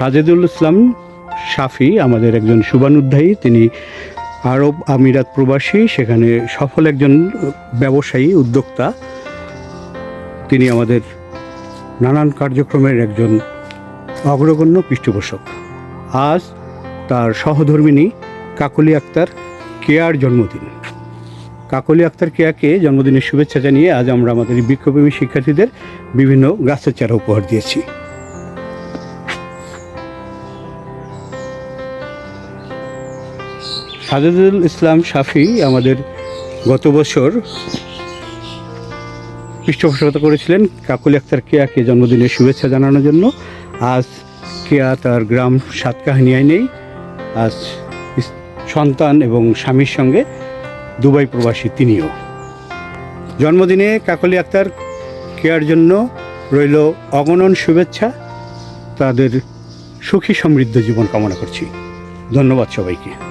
সাজেদুল ইসলাম শাফি, আমাদের একজন শুভানুধ্যায়ী তিনি আরব আমিরাত প্রবাসী, সেখানে সফল একজন ব্যবসায়ী, উদ্যোক্তা। তিনি আমাদের নানান কার্যক্রমের একজন অগ্রগণ্য পৃষ্ঠপোষক। আজ তার সহধর্মিনী কাকলি আক্তার কেয়ার জন্মদিন। কাকলি আক্তার কেয়াকে জন্মদিনের শুভেচ্ছা জানিয়ে আজ আমরা আমাদের বৃক্ষপ্রেমী শিক্ষার্থীদের বিভিন্ন গাছের চারা উপহার দিয়েছি। সাজেদুল ইসলাম শাফি আমাদের গত বছর পৃষ্ঠপোষকতা করেছিলেন। কাকুলি আক্তার কেয়াকে জন্মদিনের শুভেচ্ছা জানানোর জন্য। আজ কেয়া তার গ্রাম সাতকাহিনিয়ায় নেই আজ সন্তান এবং স্বামীর সঙ্গে দুবাই প্রবাসী তিনিও। জন্মদিনে কাকলি আক্তার কেয়ার জন্য রইল অগণন শুভেচ্ছা। তাদের সুখী সমৃদ্ধ জীবন কামনা করছি। ধন্যবাদ সবাইকে।